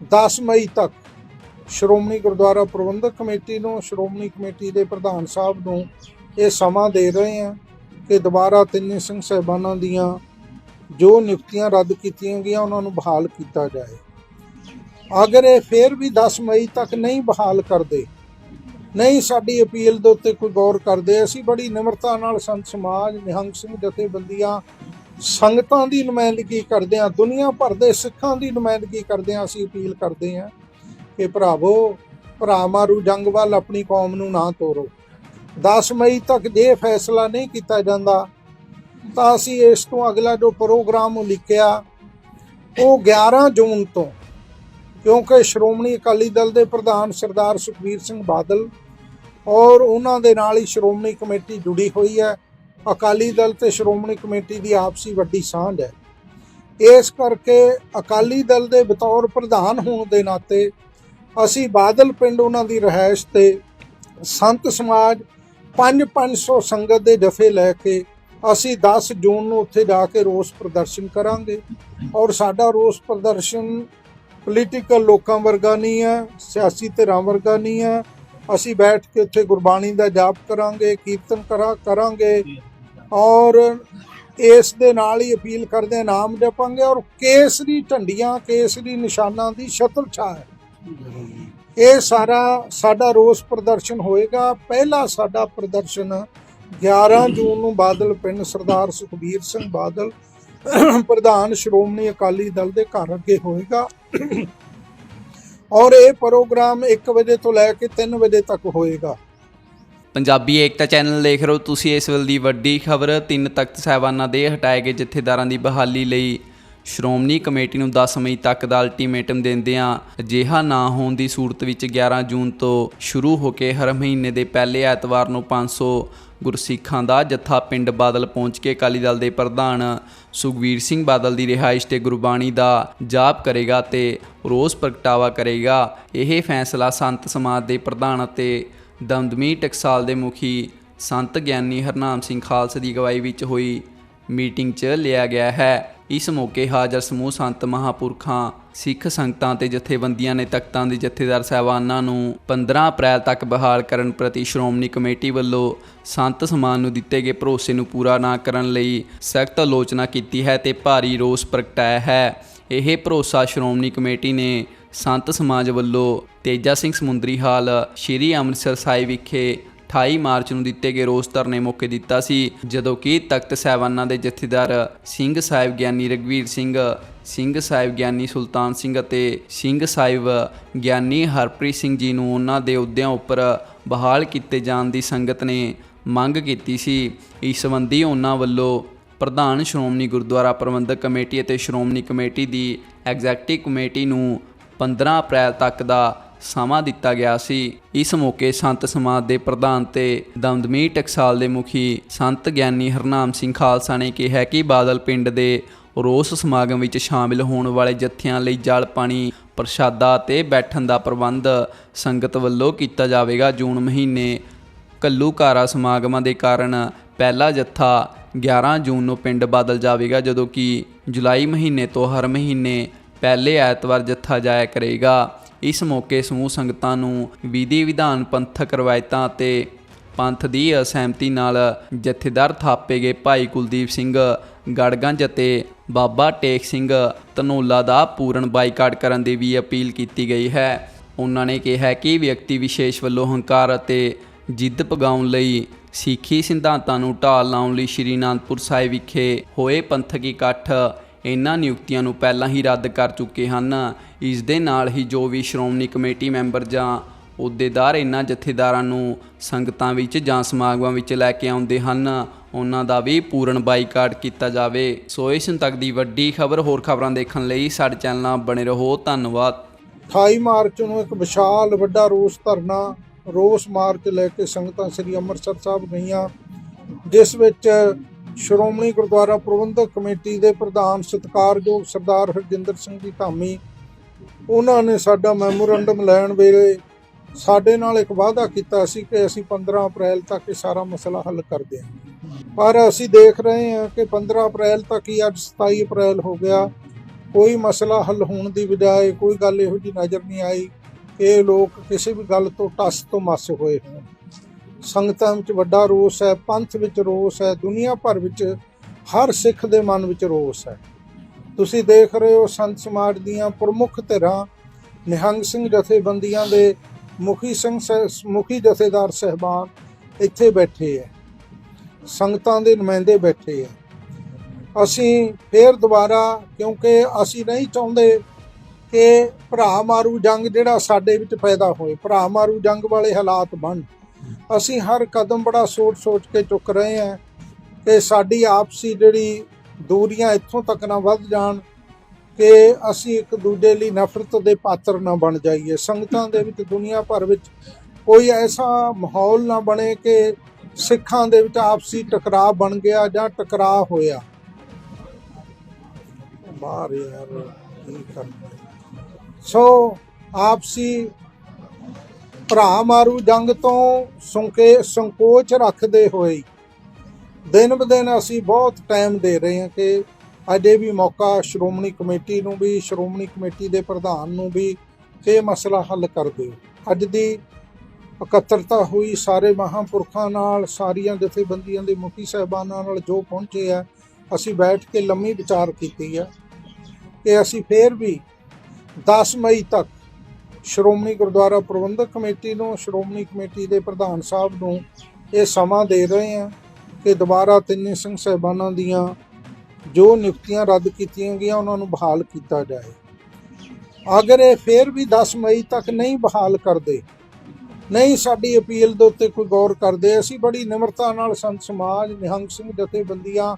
10 ਮਈ ਤੱਕ ਸ਼੍ਰੋਮਣੀ ਗੁਰਦੁਆਰਾ ਪ੍ਰਬੰਧਕ ਕਮੇਟੀ ਨੂੰ, ਸ਼੍ਰੋਮਣੀ ਕਮੇਟੀ ਦੇ ਪ੍ਰਧਾਨ ਸਾਹਿਬ ਨੂੰ ਇਹ ਸਮਾਂ ਦੇ ਰਹੇ ਹਾਂ ਕਿ ਦੁਬਾਰਾ ਤਿੰਨੇ ਸਿੰਘ ਸਾਹਿਬਾਨਾਂ ਦੀਆਂ ਜੋ ਨਿਯੁਕਤੀਆਂ ਰੱਦ ਕੀਤੀਆਂ ਗਈਆਂ, ਉਹਨਾਂ ਨੂੰ ਬਹਾਲ ਕੀਤਾ ਜਾਏ। ਅਗਰ ਇਹ ਫਿਰ ਵੀ 10 ਮਈ ਤੱਕ ਨਹੀਂ ਬਹਾਲ ਕਰਦੇ, ਨਹੀਂ ਸਾਡੀ ਅਪੀਲ ਦੇ ਉੱਤੇ ਕੋਈ ਗੌਰ ਕਰਦੇ, ਅਸੀਂ ਬੜੀ ਨਿਮਰਤਾ ਨਾਲ ਸੰਤ ਸਮਾਜ, ਨਿਹੰਗ ਸਿੰਘ ਜਥੇਬੰਦੀਆਂ ਸੰਗਤਾਂ ਦੀ ਨੁਮਾਇੰਦਗੀ ਕਰਦੇ ਹਾਂ, ਦੁਨੀਆ ਭਰ ਦੇ ਸਿੱਖਾਂ ਦੀ ਨੁਮਾਇੰਦਗੀ ਕਰਦੇ ਹਾਂ, ਅਸੀਂ ਅਪੀਲ ਕਰਦੇ ਹਾਂ ਕਿ ਭਰਾਵੋ, ਭਰਾ ਮਾਰੂ ਜੰਗ ਵੱਲ ਆਪਣੀ ਕੌਮ ਨੂੰ ਨਾ ਤੋਰੋ। 10 ਮਈ ਤੱਕ ਜੇ ਫੈਸਲਾ ਨਹੀਂ ਕੀਤਾ ਜਾਂਦਾ, ਤਾਂ ਅਸੀਂ ਇਸ ਤੋਂ ਅਗਲਾ ਜੋ ਪ੍ਰੋਗਰਾਮ ਲਿਖਿਆ ਉਹ 11 ਜੂਨ ਤੋਂ, ਕਿਉਂਕਿ ਸ਼੍ਰੋਮਣੀ ਅਕਾਲੀ ਦਲ ਦੇ ਪ੍ਰਧਾਨ ਸਰਦਾਰ ਸੁਖਬੀਰ ਸਿੰਘ ਬਾਦਲ ਔਰ ਉਹਨਾਂ ਦੇ ਨਾਲ ਹੀ ਸ਼੍ਰੋਮਣੀ ਕਮੇਟੀ ਜੁੜੀ ਹੋਈ ਹੈ। ਅਕਾਲੀ ਦਲ ਤੇ ਸ਼੍ਰੋਮਣੀ ਕਮੇਟੀ ਦੀ ਆਪਸੀ ਵੱਡੀ ਸਾਂਝ ਹੈ। ਇਸ ਕਰਕੇ ਅਕਾਲੀ ਦਲ ਦੇ ਬਤੌਰ ਪ੍ਰਧਾਨ ਹੋਣ ਦੇ ਨਾਤੇ ਅਸੀਂ ਬਾਦਲ ਪਿੰਡ ਉਹਨਾਂ ਦੀ ਰਹਿائش ਤੇ ਸੰਤ ਸਮਾਜ 5-500 ਸੰਗਤ ਦੇ ਜਫੇ ਲੈ ਕੇ ਅਸੀਂ 10 ਜੂਨ ਨੂੰ ਉੱਥੇ ਜਾ ਕੇ ਰੋਸ ਪ੍ਰਦਰਸ਼ਨ ਕਰਾਂਗੇ। ਔਰ ਸਾਡਾ ਰੋਸ ਪ੍ਰਦਰਸ਼ਨ ਪੋਲੀਟੀਕਲ ਲੋਕਾਂ ਵਰਗਾ ਨਹੀਂ ਹੈ, ਸਿਆਸੀ ਧਿਰਾਂ ਵਰਗਾ ਨਹੀਂ ਹੈ। ਅਸੀਂ ਬੈਠ ਕੇ ਉੱਥੇ ਗੁਰਬਾਣੀ ਦਾ ਜਾਪ ਕਰਾਂਗੇ, ਕੀਰਤਨ ਕਰਾਂਗੇ। ਔਰ ਇਸ ਦੇ ਨਾਲ ਹੀ ਅਪੀਲ ਕਰਦੇ ਨਾਮ ਜਪਾਂਗੇ ਔਰ ਕੇਸਰੀ ਝੰਡੀਆਂ ਕੇਸਰੀ ਨਿਸ਼ਾਨਾਂ ਦੀ ਛਤਰ ਛਾਇਆ ਇਹ ਸਾਰਾ ਸਾਡਾ ਰੋਸ ਪ੍ਰਦਰਸ਼ਨ ਹੋਏਗਾ। ਪਹਿਲਾ ਸਾਡਾ ਪ੍ਰਦਰਸ਼ਨ 11 ਜੂਨ ਨੂੰ ਬਾਦਲ ਪਿੰਡ ਸਰਦਾਰ ਸੁਖਬੀਰ ਸਿੰਘ ਬਾਦਲ, ਪ੍ਰਧਾਨ ਸ਼੍ਰੋਮਣੀ ਅਕਾਲੀ ਦਲ ਦੇ ਘਰ ਅੱਗੇ ਹੋਏਗਾ। ਔਰ ਇਹ ਪ੍ਰੋਗਰਾਮ 1 ਵਜੇ ਤੋਂ ਲੈ ਕੇ 3 ਵਜੇ ਤੱਕ ਹੋਏਗਾ। ਪੰਜਾਬੀ ਏਕਤਾ ਚੈਨਲ ਦੇਖ ਰਹੇ ਹੋ ਤੁਸੀਂ ਇਸ ਵੇਲੇ ਦੀ ਵੱਡੀ ਖਬਰ। ਤਿੰਨ ਤਖਤ ਸਾਹਿਬਾਨਾਂ ਦੇ ਹਟਾਏ ਗਏ ਜਥੇਦਾਰਾਂ ਦੀ ਬਹਾਲੀ ਲਈ ਸ਼੍ਰੋਮਣੀ ਕਮੇਟੀ ਨੂੰ 10 ਮਈ ਤੱਕ ਦਾ ਅਲਟੀਮੇਟਮ ਦਿੰਦਿਆਂ ਅਜਿਹਾ ਨਾ ਹੋਣ ਦੀ ਸੂਰਤ ਵਿੱਚ 11 ਜੂਨ ਤੋਂ ਸ਼ੁਰੂ ਹੋ ਕੇ ਹਰ ਮਹੀਨੇ ਦੇ ਪਹਿਲੇ ਐਤਵਾਰ ਨੂੰ 500 ਗੁਰਸਿੱਖਾਂ ਦਾ ਜੱਥਾ ਪਿੰਡ ਬਾਦਲ ਪਹੁੰਚ ਕੇ ਅਕਾਲੀ ਦਲ ਦੇ ਪ੍ਰਧਾਨ ਸੁਖਵੀਰ ਸਿੰਘ ਬਾਦਲ ਦੀ ਰਿਹਾਇਸ਼ ਤੇ ਗੁਰਬਾਣੀ ਦਾ ਜਾਪ ਕਰੇਗਾ ਤੇ ਰੋਸ ਪ੍ਰਗਟਾਵਾ ਕਰੇਗਾ। ਇਹ ਫੈਸਲਾ ਸੰਤ ਸਮਾਜ ਦੇ ਪ੍ਰਧਾਨ ਅਤੇ ਦਮਦਮੀ ਟਕਸਾਲ ਦੇ ਮੁਖੀ ਸੰਤ ਗਿਆਨੀ ਹਰਨਾਮ ਸਿੰਘ ਖਾਲਸਾ ਦੀ ਅਗਵਾਈ ਵਿੱਚ ਹੋਈ ਮੀਟਿੰਗ 'ਚ ਲਿਆ ਗਿਆ ਹੈ। ਇਸ ਮੌਕੇ ਹਾਜ਼ਰ ਸਮੂਹ ਸੰਤ ਮਹਾਪੁਰਖਾਂ, ਸਿੱਖ ਸੰਗਤਾਂ ਤੇ ਜਥੇਬੰਦੀਆਂ ਨੇ ਤਖਤਾਂ ਦੇ ਜਥੇਦਾਰ ਸਾਹਿਬਾਨਾਂ ਨੂੰ 15 ਅਪ੍ਰੈਲ ਤੱਕ ਬਹਾਲ ਕਰਨ ਪ੍ਰਤੀ ਸ਼੍ਰੋਮਣੀ ਕਮੇਟੀ ਵੱਲੋਂ ਸੰਤ ਸਮਾਨ ਨੂੰ ਦਿੱਤੇ ਗਏ ਭਰੋਸੇ ਨੂੰ ਪੂਰਾ ਨਾ ਕਰਨ ਲਈ ਸਖਤ ਆਲੋਚਨਾ ਕੀਤੀ ਹੈ ਤੇ ਭਾਰੀ ਰੋਸ ਪ੍ਰਗਟਾਇਆ ਹੈ। ਇਹ ਭਰੋਸਾ ਸ਼੍ਰੋਮਣੀ ਕਮੇਟੀ ਨੇ ਸੰਤ ਸਮਾਜ ਵੱਲੋਂ ਤੇਜਾ ਸਿੰਘ ਸਮੁੰਦਰੀ ਹਾਲ ਸ਼੍ਰੀ ਅੰਮ੍ਰਿਤਸਰ ਸਾਹਿਬ ਵਿਖੇ 28 ਮਾਰਚ ਨੂੰ ਦਿੱਤੇ ਗਏ ਰੋਸ ਧਰਨੇ ਮੌਕੇ ਦਿੱਤਾ ਸੀ, ਜਦੋਂ ਕਿ ਤਖਤ ਸਾਹਿਬਾਨਾਂ ਦੇ ਜਥੇਦਾਰ ਸਿੰਘ ਸਾਹਿਬ ਗਿਆਨੀ ਰਗਵੀਰ ਸਿੰਘ ਸਿੰਘ ਸਾਹਿਬ ਗਿਆਨੀ ਸੁਲਤਾਨ ਸਿੰਘ ਅਤੇ ਸਿੰਘ ਸਾਹਿਬ ਗਿਆਨੀ ਹਰਪ੍ਰੀਤ ਸਿੰਘ ਜੀ ਨੂੰ ਉਹਨਾਂ ਦੇ ਅਹੁਦਿਆਂ ਉੱਪਰ ਬਹਾਲ ਕੀਤੇ ਜਾਣ ਦੀ ਸੰਗਤ ਨੇ ਮੰਗ ਕੀਤੀ ਸੀ। ਇਸ ਸੰਬੰਧੀ ਉਹਨਾਂ ਵੱਲੋਂ ਪ੍ਰਧਾਨ ਸ਼੍ਰੋਮਣੀ ਗੁਰਦੁਆਰਾ ਪ੍ਰਬੰਧਕ ਕਮੇਟੀ ਅਤੇ ਸ਼੍ਰੋਮਣੀ ਕਮੇਟੀ ਦੀ ਐਗਜ਼ੈਕਟਿਵ ਕਮੇਟੀ ਨੂੰ 15 ਅਪ੍ਰੈਲ ਤੱਕ ਦਾ ਸਮਾਂ ਦਿੱਤਾ ਗਿਆ ਸੀ। ਇਸ ਮੌਕੇ ਸੰਤ ਸਮਾਜ ਦੇ ਪ੍ਰਧਾਨ ਤੇ ਦਮਦਮੀ ਟਕਸਾਲ ਦੇ ਮੁਖੀ ਸੰਤ ਗਿਆਨੀ ਹਰਨਾਮ ਸਿੰਘ ਖਾਲਸਾ ਨੇ ਕਿਹਾ ਕਿ ਬਾਦਲ ਪਿੰਡ ਦੇ ਰੋਸ ਸਮਾਗਮ ਵਿੱਚ ਸ਼ਾਮਿਲ ਹੋਣ ਵਾਲੇ ਜਥਿਆਂ ਲਈ ਜਲ, ਪਾਣੀ, ਪ੍ਰਸ਼ਾਦਾ ਤੇ ਬੈਠਣ ਦਾ ਪ੍ਰਬੰਧ ਸੰਗਤ ਵੱਲੋਂ ਕੀਤਾ ਜਾਵੇਗਾ। ਜੂਨ ਮਹੀਨੇ ਕੱਲੂਕਾਰਾ ਸਮਾਗਮਾਂ ਦੇ ਕਾਰਨ ਪਹਿਲਾ ਜੱਥਾ 11 ਜੂਨ ਨੂੰ ਪਿੰਡ ਬਦਲ ਜਾਵੇਗਾ, ਜਦੋਂ ਕਿ ਜੁਲਾਈ ਮਹੀਨੇ ਤੋਂ ਹਰ ਮਹੀਨੇ ਪਹਿਲੇ ਐਤਵਾਰ ਜੱਥਾ ਜਾਇਆ ਕਰੇਗਾ। ਇਸ ਮੌਕੇ ਸਮੂਹ ਸੰਗਤਾਂ ਨੂੰ ਵਿਧੀ ਵਿਧਾਨ, ਪੰਥਕ ਰਵਾਇਤਾਂ ਅਤੇ ਪੰਥ ਦੀ ਅਸਹਿਮਤੀ ਨਾਲ ਜਥੇਦਾਰ ਥਾਪੇ ਗਏ ਭਾਈ ਕੁਲਦੀਪ ਸਿੰਘ ਗੜਗੰਜ ਅਤੇ ਬਾਬਾ ਟੇਕ ਸਿੰਘ ਧਨੋਲਾ ਦਾ ਪੂਰਨ ਬਾਈਕਾਟ ਕਰਨ ਦੀ ਵੀ ਅਪੀਲ ਕੀਤੀ ਗਈ ਹੈ। ਉਹਨਾਂ ਨੇ ਕਿਹਾ ਕਿ ਵਿਅਕਤੀ ਵਿਸ਼ੇਸ਼ ਵੱਲੋਂ ਹੰਕਾਰ ਅਤੇ ਜਿੱਦ ਪਗਾਉਣ ਲਈ ਸਿੱਖੀ ਸਿਧਾਂਤਾਂ ਨੂੰ ਢਾਲ ਲਾਉਣ ਲਈ ਸ਼੍ਰੀ ਅਨੰਦਪੁਰ ਸਾਹਿਬ ਵਿਖੇ ਹੋਏ ਪੰਥਕ ਇਕੱਠ ਇਹਨਾਂ ਨਿਯੁਕਤੀਆਂ ਨੂੰ ਪਹਿਲਾਂ ਹੀ ਰੱਦ ਕਰ ਚੁੱਕੇ ਹਨ। ਇਸ ਦੇ ਨਾਲ ਹੀ ਜੋ ਵੀ ਸ਼੍ਰੋਮਣੀ ਕਮੇਟੀ ਮੈਂਬਰ ਜਾਂ ਅਹੁਦੇਦਾਰ ਇਹਨਾਂ ਜਥੇਦਾਰਾਂ ਨੂੰ ਸੰਗਤਾਂ ਵਿੱਚ ਜਾਂ ਸਮਾਗਮਾਂ ਵਿੱਚ ਲੈ ਕੇ ਆਉਂਦੇ ਹਨ, ਉਹਨਾਂ ਦਾ ਵੀ ਪੂਰਨ ਬਾਈਕਾਟ ਕੀਤਾ ਜਾਵੇ। ਸੋ ਇਸ ਤੱਕ ਦੀ ਵੱਡੀ ਖਬਰ, ਹੋਰ ਖਬਰਾਂ ਦੇਖਣ ਲਈ ਸਾਡੇ ਚੈਨਲ ਨਾਲ ਬਣੇ ਰਹੋ। ਧੰਨਵਾਦ। 28 ਮਾਰਚ ਨੂੰ ਇੱਕ ਵਿਸ਼ਾਲ ਵੱਡਾ ਰੋਸ ਧਰਨਾ, ਰੋਸ ਮਾਰਚ ਲੈ ਕੇ ਸੰਗਤਾਂ ਸ੍ਰੀ ਅੰਮ੍ਰਿਤਸਰ ਸਾਹਿਬ ਗਈਆਂ, ਜਿਸ ਵਿੱਚ ਸ਼੍ਰੋਮਣੀ ਗੁਰਦੁਆਰਾ ਪ੍ਰਬੰਧਕ ਕਮੇਟੀ ਦੇ ਪ੍ਰਧਾਨ ਸਤਿਕਾਰਯੋਗ ਸਰਦਾਰ ਹਰਜਿੰਦਰ ਸਿੰਘ ਜੀ ਧਾਮੀ। ਉਹਨਾਂ ਨੇ ਸਾਡਾ ਮੈਮੋਰੰਡਮ ਲੈਣ ਵੇਲੇ ਸਾਡੇ ਨਾਲ ਇੱਕ ਵਾਅਦਾ ਕੀਤਾ ਸੀ ਕਿ ਅਸੀਂ 15 ਅਪ੍ਰੈਲ ਤੱਕ ਇਹ ਸਾਰਾ ਮਸਲਾ ਹੱਲ ਕਰ ਦਿਆਂਗੇ। ਪਰ ਅਸੀਂ ਦੇਖ ਰਹੇ ਹਾਂ ਕਿ 15 ਅਪ੍ਰੈਲ ਤੱਕ ਹੀ ਅੱਜ 27 ਅਪ੍ਰੈਲ ਹੋ ਗਿਆ। ਕੋਈ ਮਸਲਾ ਹੱਲ ਹੋਣ ਦੀ ਬਜਾਏ ਕੋਈ ਗੱਲ ਇਹੋ ਜਿਹੀ ਨਜ਼ਰ ਨਹੀਂ ਆਈ ਕਿ ਇਹ ਲੋਕ ਕਿਸੇ ਵੀ ਗੱਲ ਤੋਂ ਟਸ ਤੋਂ ਮਸ ਹੋਏ ਹੋਣ। ਸੰਗਤਾਂ ਵਿੱਚ ਵੱਡਾ ਰੋਸ ਹੈ, ਪੰਥ ਵਿੱਚ ਰੋਸ ਹੈ, ਦੁਨੀਆ ਭਰ ਵਿੱਚ ਹਰ ਸਿੱਖ ਦੇ ਮਨ ਵਿੱਚ ਰੋਸ ਹੈ। ਤੁਸੀਂ ਦੇਖ ਰਹੇ ਹੋ ਸੰਤ ਸਮਾਜ ਦੀਆਂ ਪ੍ਰਮੁੱਖ ਧਿਰਾਂ, ਨਿਹੰਗ ਸਿੰਘ ਜਥੇਬੰਦੀਆਂ ਦੇ ਮੁਖੀ ਸਿੰਘ ਸਹਿ- ਮੁਖੀ ਜਥੇਦਾਰ ਸਹਿਬਾਨ ਇੱਥੇ ਬੈਠੇ ਹੈ। ਸੰਗਤਾਂ ਦੇ ਨੁਮਾਇੰਦੇ ਬੈਠੇ ਹੈ। ਅਸੀਂ ਫੇਰ ਦੁਬਾਰਾ, ਕਿਉਂਕਿ ਅਸੀਂ ਨਹੀਂ ਚਾਹੁੰਦੇ ਕਿ ਭਰਾ ਮਾਰੂ ਜੰਗ ਜਿਹੜਾ ਸਾਡੇ ਵਿੱਚ ਪੈਦਾ ਹੋਏ, ਭਰਾ ਮਾਰੂ ਜੰਗ ਵਾਲੇ ਹਾਲਾਤ ਬਣ। ਅਸੀਂ ਹਰ ਕਦਮ ਬੜਾ ਸੋਚ ਸੋਚ ਕੇ ਚੁੱਕ ਰਹੇ ਹਾਂ ਕਿ ਸਾਡੀ ਆਪਸੀ ਜਿਹੜੀ ਦੂਰੀਆਂ ਇੱਥੋਂ ਤੱਕ ਨਾ ਵੱਧ ਜਾਣ ਕਿ ਅਸੀਂ ਇੱਕ ਦੂਜੇ ਲਈ ਨਫ਼ਰਤ ਦੇ ਪਾਤਰ ਨਾ ਬਣ ਜਾਈਏ। ਸੰਗਤਾਂ ਦੇ ਵਿੱਚ, ਦੁਨੀਆ ਭਰ ਵਿੱਚ ਕੋਈ ਐਸਾ ਮਾਹੌਲ ਨਾ ਬਣੇ ਕਿ ਸਿੱਖਾਂ ਦੇ ਵਿੱਚ ਆਪਸੀ ਟਕਰਾਅ ਬਣ ਗਿਆ ਜਾਂ ਟਕਰਾਅ ਹੋਇਆ। ਬਾਹਰ ਯਾਰ ਸੋ, ਆਪਸੀ ਭਰਾ ਮਾਰੂ ਜੰਗ ਤੋਂ ਸੰਕੇ ਸੰਕੋਚ ਰੱਖਦੇ ਹੋਏ। ਦਿਨ ਬ ਦਿਨ ਅਸੀਂ ਬਹੁਤ ਟਾਈਮ ਦੇ ਰਹੇ ਹਾਂ ਕਿ ਅਜੇ ਵੀ ਮੌਕਾ ਸ਼੍ਰੋਮਣੀ ਕਮੇਟੀ ਨੂੰ ਵੀ, ਸ਼੍ਰੋਮਣੀ ਕਮੇਟੀ ਦੇ ਪ੍ਰਧਾਨ ਨੂੰ ਵੀ ਕਿ ਇਹ ਮਸਲਾ ਹੱਲ ਕਰ ਦਿਓ। ਅੱਜ ਦੀ ਇਕੱਤਰਤਾ ਹੋਈ, ਸਾਰੇ ਮਹਾਂਪੁਰਖਾਂ ਨਾਲ, ਸਾਰੀਆਂ ਜਥੇਬੰਦੀਆਂ ਦੇ ਮੁਖੀ ਸਾਹਿਬਾਨਾਂ ਨਾਲ ਜੋ ਪਹੁੰਚੇ ਆ, ਅਸੀਂ ਬੈਠ ਕੇ ਲੰਮੀ ਵਿਚਾਰ ਕੀਤੀ ਆ ਕਿ ਅਸੀਂ ਫੇਰ ਵੀ 10 ਮਈ ਤੱਕ ਸ਼੍ਰੋਮਣੀ ਗੁਰਦੁਆਰਾ ਪ੍ਰਬੰਧਕ ਕਮੇਟੀ ਨੂੰ, ਸ਼੍ਰੋਮਣੀ ਕਮੇਟੀ ਦੇ ਪ੍ਰਧਾਨ ਸਾਹਿਬ ਨੂੰ ਇਹ ਸਮਾਂ ਦੇ ਰਹੇ ਹਾਂ ਕਿ ਦੁਬਾਰਾ ਤਿੰਨੇ ਸਿੰਘ ਸਾਹਿਬਾਨਾਂ ਦੀਆਂ ਜੋ ਨਿਯੁਕਤੀਆਂ ਰੱਦ ਕੀਤੀਆਂ ਗਈਆਂ, ਉਹਨਾਂ ਨੂੰ ਬਹਾਲ ਕੀਤਾ ਜਾਏ। ਅਗਰ ਇਹ ਫੇਰ ਵੀ 10 ਮਈ ਤੱਕ ਨਹੀਂ ਬਹਾਲ ਕਰਦੇ, ਨਹੀਂ ਸਾਡੀ ਅਪੀਲ ਦੇ ਉੱਤੇ ਕੋਈ ਗੌਰ ਕਰਦੇ, ਅਸੀਂ ਬੜੀ ਨਿਮਰਤਾ ਨਾਲ ਸੰਤ ਸਮਾਜ, ਨਿਹੰਗ ਸਿੰਘ ਜਥੇਬੰਦੀਆਂ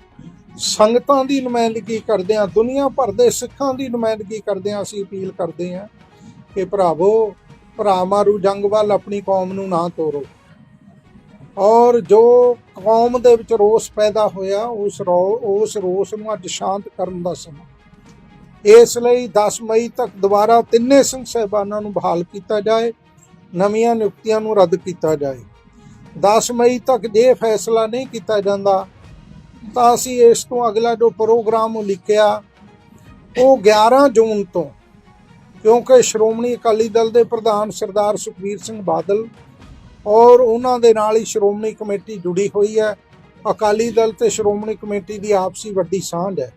ਸੰਗਤਾਂ ਦੀ ਨੁਮਾਇੰਦਗੀ ਕਰਦੇ ਹਾਂ, ਦੁਨੀਆ ਭਰ ਦੇ ਸਿੱਖਾਂ ਦੀ ਨੁਮਾਇੰਦਗੀ ਕਰਦੇ ਹਾਂ, ਅਸੀਂ ਅਪੀਲ ਕਰਦੇ ਹਾਂ ਕਿ ਭਰਾਵੋ ਭਰਾ ਮਾਰੂ ਜੰਗ ਵੱਲ ਆਪਣੀ ਕੌਮ ਨੂੰ ਨਾ ਤੋਰੋ। ਔਰ ਜੋ ਕੌਮ ਦੇ ਵਿੱਚ ਰੋਸ ਪੈਦਾ ਹੋਇਆ, ਉਸ ਰੋ- ਉਸ ਰੋਸ ਨੂੰ ਅੱਜ ਸ਼ਾਂਤ ਕਰਨ ਦਾ ਸਮਾਂ। ਇਸ ਲਈ 10 ਮਈ ਤੱਕ ਦੁਬਾਰਾ ਤਿੰਨੇ ਸਿੰਘ ਸਾਹਿਬਾਨਾਂ ਨੂੰ ਬਹਾਲ ਕੀਤਾ ਜਾਏ, ਨਵੀਆਂ ਨਿਯੁਕਤੀਆਂ ਨੂੰ ਰੱਦ ਕੀਤਾ ਜਾਏ। 10 ਮਈ ਤੱਕ ਜੇ ਫੈਸਲਾ ਨਹੀਂ ਕੀਤਾ ਜਾਂਦਾ, ਤਾਂ ਅਸੀਂ ਇਸ ਤੋਂ ਅਗਲਾ ਜੋ ਪ੍ਰੋਗਰਾਮ ਉਲੀਕਿਆ, ਉਹ 11 ਜੂਨ ਤੋਂ ਕਿਉਂਕਿ ਸ਼੍ਰੋਮਣੀ ਅਕਾਲੀ ਦਲ ਦੇ ਪ੍ਰਧਾਨ ਸਰਦਾਰ ਸੁਖਬੀਰ ਸਿੰਘ ਬਾਦਲ ਔਰ ਉਹਨਾਂ ਦੇ ਨਾਲ ਹੀ ਸ਼੍ਰੋਮਣੀ ਕਮੇਟੀ ਜੁੜੀ ਹੋਈ ਹੈ। ਅਕਾਲੀ ਦਲ ਤੇ ਸ਼੍ਰੋਮਣੀ ਕਮੇਟੀ ਦੀ ਆਪਸੀ ਵੱਡੀ ਸਾਂਝ ਹੈ।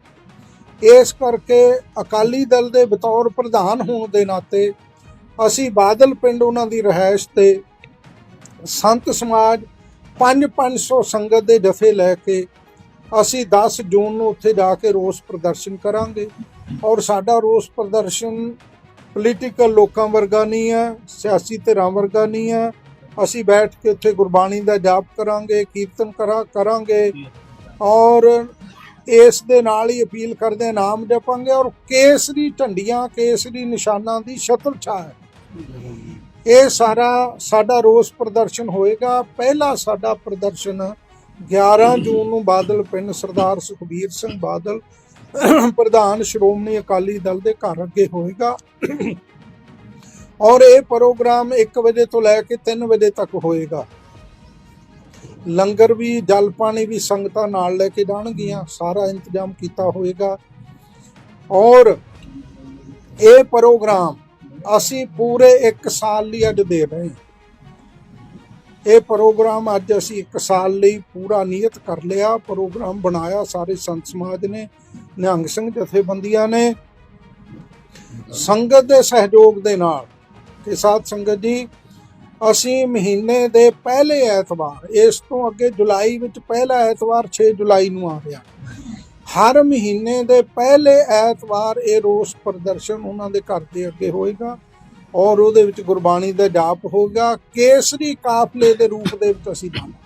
ਇਸ ਕਰਕੇ ਅਕਾਲੀ ਦਲ ਦੇ ਬਤੌਰ ਪ੍ਰਧਾਨ ਹੋਣ ਦੇ ਨਾਤੇ ਅਸੀਂ ਬਾਦਲ ਪਿੰਡ ਉਹਨਾਂ ਦੀ ਰਹਿائش ਤੇ ਸੰਤ ਸਮਾਜ 5-500 ਸੰਗਤ ਦੇ ਜਥੇ ਲੈ ਕੇ ਅਸੀਂ 10 ਜੂਨ ਨੂੰ ਉੱਥੇ ਜਾ ਕੇ ਰੋਸ ਪ੍ਰਦਰਸ਼ਨ ਕਰਾਂਗੇ। ਔਰ ਸਾਡਾ ਰੋਸ ਪ੍ਰਦਰਸ਼ਨ ਪੋਲੀਟੀਕਲ ਲੋਕਾਂ ਵਰਗਾ ਨਹੀਂ ਹੈ, ਸਿਆਸੀ ਧਿਰਾਂ ਵਰਗਾ ਨਹੀਂ ਹੈ। ਅਸੀਂ ਬੈਠ ਕੇ ਉੱਥੇ ਗੁਰਬਾਣੀ ਦਾ ਜਾਪ ਕਰਾਂਗੇ, ਕੀਰਤਨ ਕਰਾ, ਕਰਾਂਗੇ ਔਰ ਇਸ ਦੇ ਨਾਲ ਹੀ ਅਪੀਲ ਕਰਦੇ ਨਾਮ ਜਪਾਂਗੇ ਔਰ ਕੇਸਰੀ ਝੰਡੀਆਂ ਕੇਸਰੀ ਨਿਸ਼ਾਨਾਂ ਦੀ ਛਤਰ ਛਾਇਆ ਇਹ ਸਾਰਾ ਸਾਡਾ ਰੋਸ ਪ੍ਰਦਰਸ਼ਨ ਹੋਏਗਾ। ਪਹਿਲਾ ਸਾਡਾ ਪ੍ਰਦਰਸ਼ਨ 11 ਜੂਨ ਨੂੰ ਬਾਦਲ ਪਿੰਡ ਸਰਦਾਰ ਸੁਖਬੀਰ ਸਿੰਘ ਬਾਦਲ ਪ੍ਰਧਾਨ ਸ਼੍ਰੋਮਣੀ ਅਕਾਲੀ ਦਲ ਦੇ ਘਰ ਅੱਗੇ ਹੋਏਗਾ। ਔਰ ਇਹ ਪ੍ਰੋਗਰਾਮ 1 ਵਜੇ ਤੋਂ ਲੈ ਕੇ 3 ਵਜੇ ਤੱਕ ਹੋਏਗਾ। ਲੰਗਰ ਵੀ, ਜਲ ਪਾਣੀ ਵੀ ਸੰਗਤਾਂ ਨਾਲ ਲੈ ਕੇ ਜਾਣਗੀਆਂ। ਸਾਰਾ ਇੰਤਜ਼ਾਮ ਕੀਤਾ ਹੋਏਗਾ। ਔਰ ਇਹ ਪ੍ਰੋਗਰਾਮ ਅਸੀਂ ਪੂਰੇ 1 ਸਾਲ ਲਈ ਅੱਜ ਦੇ ਰਹੇ ਹਾਂ। ਇਹ ਪ੍ਰੋਗਰਾਮ ਅੱਜ ਅਸੀਂ ਇੱਕ ਸਾਲ ਲਈ ਪੂਰਾ ਨਿਯਤ ਕਰ ਲਿਆ। ਪ੍ਰੋਗਰਾਮ ਬਣਾਇਆ ਸਾਰੇ ਸੰਤ ਸਮਾਜ ਨੇ, ਨਿਹੰਗ ਸਿੰਘ ਜਥੇਬੰਦੀਆਂ ਨੇ। ਸੰਗਤ ਦੇ ਸਹਿਯੋਗ ਦੇ ਨਾਲ ਕਿ ਸਾਧ ਸੰਗਤ ਜੀ, ਅਸੀਂ ਮਹੀਨੇ ਦੇ ਪਹਿਲੇ ਐਤਵਾਰ, ਇਸ ਤੋਂ ਅੱਗੇ ਜੁਲਾਈ ਵਿੱਚ ਪਹਿਲਾ ਐਤਵਾਰ 6 ਜੁਲਾਈ ਨੂੰ ਆ ਰਿਹਾ ਹਰ ਮਹੀਨੇ ਦੇ ਪਹਿਲੇ ਐਤਵਾਰ ਇਹ ਰੋਸ ਪ੍ਰਦਰਸ਼ਨ ਉਹਨਾਂ ਦੇ ਘਰ ਦੇ ਅੱਗੇ ਹੋਏਗਾ। ਔਰ ਉਹਦੇ ਵਿੱਚ ਗੁਰਬਾਣੀ ਦਾ ਜਾਪ ਹੋਗਾ ਕੇਸਰੀ ਕਾਫਲੇ ਦੇ ਰੂਪ ਦੇ ਵਿੱਚ ਅਸੀਂ ਜਾਵਾਂਗੇ